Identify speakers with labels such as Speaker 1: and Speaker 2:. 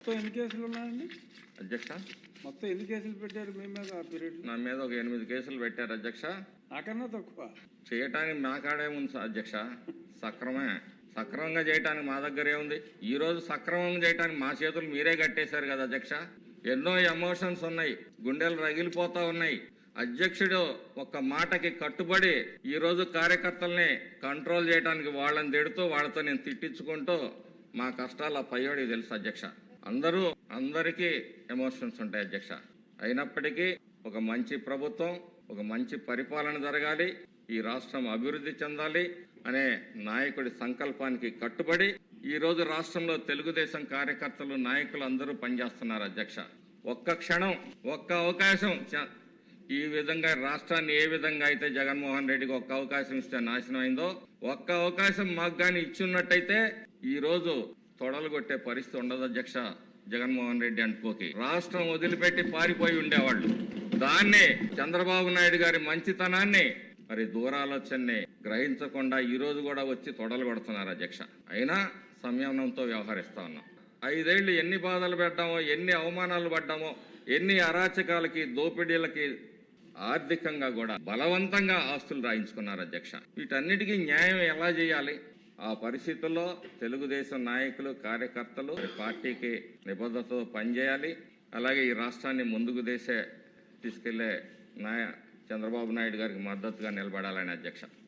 Speaker 1: మొత్తం ఎన్ని కేసులు ఉన్నాయండి?
Speaker 2: అధ్యక్ష?
Speaker 1: మొత్తం ఎన్ని కేసులు పెట్టారు మీ మీద ఆ పీరియడ్
Speaker 2: నా మీద ఒక ఎనిమిది కేసులు పెట్టారు అధ్యక్ష.
Speaker 1: నాకన్నా తక్కువ.
Speaker 2: చేయటానికి మా కాడే ఉంది అధ్యక్ష. సక్రమే. సక్రమంగా చేయటానికి మా దగ్గర ఏముంది ఈ రోజు సక్రమంగా చేయటానికి మా చేతులు మీరే కట్టేశారు కదా అధ్యక్ష. ఎన్నో ఎమోషన్స్ ఉన్నాయి. గుండెలు రగిలిపోతా ఉన్నాయి. అధ్యక్షుడు ఒక మాటకి కట్టుబడి ఈ రోజు కార్యకర్తల్ని కంట్రోల్ చేయడానికి వాళ్ళని తిడుతూ వాళ్ళతో నేను తిట్టించుకుంటూ మా కష్టాలు ఆ పయ్యోడికి తెలుసు అధ్యక్ష. అందరూ అందరికీ ఎమోషన్స్ ఉంటాయి అధ్యక్ష. అయినప్పటికీ ఒక మంచి ప్రభుత్వం ఒక మంచి పరిపాలన జరగాలి ఈ రాష్ట్రం అభివృద్ధి చెందాలి అనే నాయకుడి సంకల్పానికి కట్టుబడి ఈ రోజు రాష్ట్రంలో తెలుగుదేశం కార్యకర్తలు నాయకులు అందరూ పనిచేస్తున్నారు అధ్యక్ష. ఒక్క క్షణం ఒక్క అవకాశం చ- ఈ విధంగా రాష్ట్రాన్ని ఏ విధంగా అయితే జగన్మోహన్ రెడ్డికి ఒక్క అవకాశం ఇస్తే నాశనం అయిందో ఒక్క అవకాశం మాకు కానీ ఇచ్చున్నట్టయితే ఈ రోజు తొడలు కొట్టే పరిస్థితి ఉండదు అధ్యక్ష జగన్మోహన్ రెడ్డి అనుకోకి. రాష్ట్రం వదిలిపెట్టి పారిపోయి ఉండేవాళ్ళు. దాన్నే చంద్రబాబు నాయుడు గారి మంచితనాన్ని మరి దూరాలోచనని గ్రహించకుండా ఈ రోజు కూడా వచ్చి తొడలు కొడుతున్నారు అధ్యక్ష. అయినా సంయమనంతో వ్యవహరిస్తా ఉన్నాం. ఐదేళ్ళు ఎన్ని బాధలు పడ్డామో ఎన్ని అవమానాలు పడ్డామో ఎన్ని అరాచకాలకి దోపిడీలకి ఆర్థికంగా కూడా బలవంతంగా ఆస్తులు రాయించుకున్నారు అధ్యక్ష. వీటన్నిటికీ న్యాయం ఎలా చేయాలి? ఆ పరిస్థితుల్లో తెలుగుదేశం నాయకులు కార్యకర్తలు పార్టీకి నిబద్ధతతో పనిచేయాలి. అలాగే ఈ రాష్ట్రాన్ని ముందుకు దేశే తీసుకెళ్ళే నాయ చంద్రబాబు నాయుడు గారికి మద్దతుగా నిలబడాలని అధ్యక్ష.